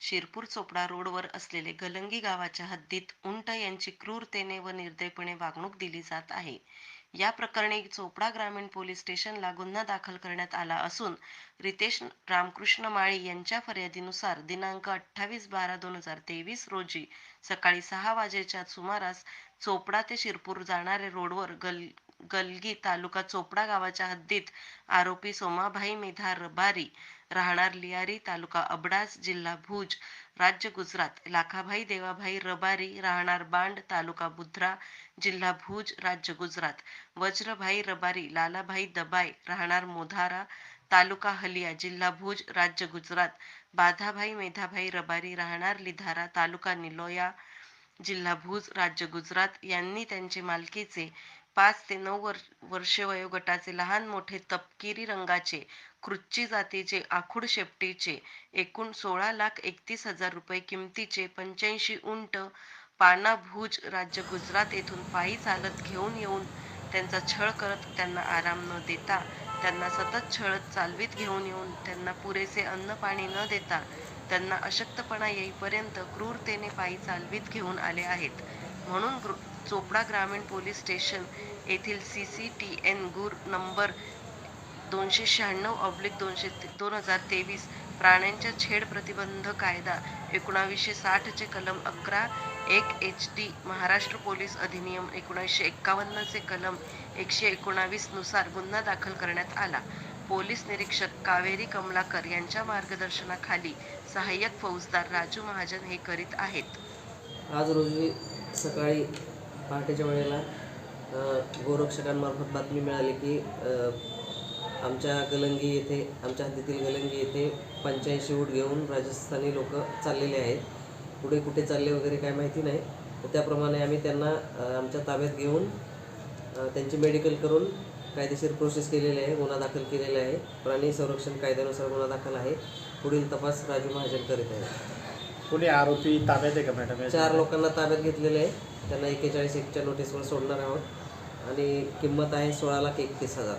शिरपूर चोपडा रोडवर असलेले गलंगी गावाच्या हद्दीत उंट यांची क्रूरतेने व निर्दयपणे वागणूक दिली जात आहे. या प्रकरणी चोपडा ग्रामीण पोलीस स्टेशनला गुन्हा दाखल करण्यात आला असून रितेश रामकृष्ण माळी यांच्या फर्यादीनुसार दिनांक अठ्ठावीस बारा दोन हजार तेवीस रोजी सकाळी सहा वाजेच्या सुमारास चोपडा ते शिरपूर जाणाऱ्या रोडवर गल गलगी तालुका चोपडा गावाच्या हद्दीत आरोपी सोमाभाई मेधा रबारी राहणार लियारी तालुका अबडास जिल्हा भुज राज्य गुजरात. लाखाभाई देवाभाई रबारी राहणार बांड तालुका बुध्रा जिल्हा भुज राज्य गुजरात. वज्रभाई रबारी लालाभाई दबाय राहणार मोधारा तालुका हलिया जिल्हा भुज राज्य गुजरात. बाधाभाई मेधाभाई रबारी राहणार लिधारा तालुका निलोया जिल्हा भुज राज्य गुजरात. यांनी त्यांचे मालकीचे पाच ते नऊ वर्ष वर्षे वयोगटाचे लहान मोठे तपकिरी रंगाचे कृच्ची जातीचे आखूड शेपटीचे एकूण सोळा लाख एकतीस हजार रुपये किमतीचे पंच्याऐंशी उंट पाना भुज राज्य गुजरात येथून पायी चालत घेऊन येऊन त्यांचा छळ करत त्यांना आराम न देता त्यांना सतत छळत चालवीत घेऊन येऊन त्यांना पुरेसे अन्न पाणी न देता त्यांना अशक्तपणा येईपर्यंत क्रूरतेने पायी चालवीत घेऊन आले आहेत. म्हणून चोपडा ग्रामीण पोलीस स्टेशन येथील सी सी टी एन गुर नंबर दोनशे शहाण्णव ऑब्लिक दोनशे दोन हजार तेवीस प्राण्यांच्या छेड प्रतिबंध कायदा एकोणावीसशे साठचे कलम अकरा एक एच डी महाराष्ट्र पोलीस अधिनियम एकोणीसशे एक्कावन्नचे कलम एकशे एकोणावीसनुसार गुन्हा दाखल करण्यात आला. पोलीस निरीक्षक कावेरी कमलाकर यांच्या मार्गदर्शनाखाली सहाय्यक फौजदार राजू महाजन हे करीत आहेत. आज रोजी सकाळी पहाटेच्या वेळेला गोरक्षकांमार्फत बातमी मिळाली की आमच्या गलंगी येथे आमच्या हद्दीतील गलंगी येथे पंच्याऐंशी ऊट घेऊन राजस्थानी लोक चाललेले आहेत. पुढे कुठे चालले वगैरे काय माहिती नाही. तर त्याप्रमाणे आम्ही त्यांना आमच्या ताब्यात घेऊन त्यांची मेडिकल करून कायदेशीर प्रोसेस केलेली आहे गुन्हा दाखल केलेला आहे. प्राणी संरक्षण कायद्यानुसार गुन्हा दाखल आहे. पुढील तपास राजू महाजन करीत आहे कुणी आरोपी ताब्यात आहे का मॅडम? या चार लोकांना ताब्यात घेतलेले आहे. त्यांना एकेचाळीस एकच्या नोटीसवर सोडणार आहोत. आणि किंमत आहे सोळा लाख एकतीस हजार.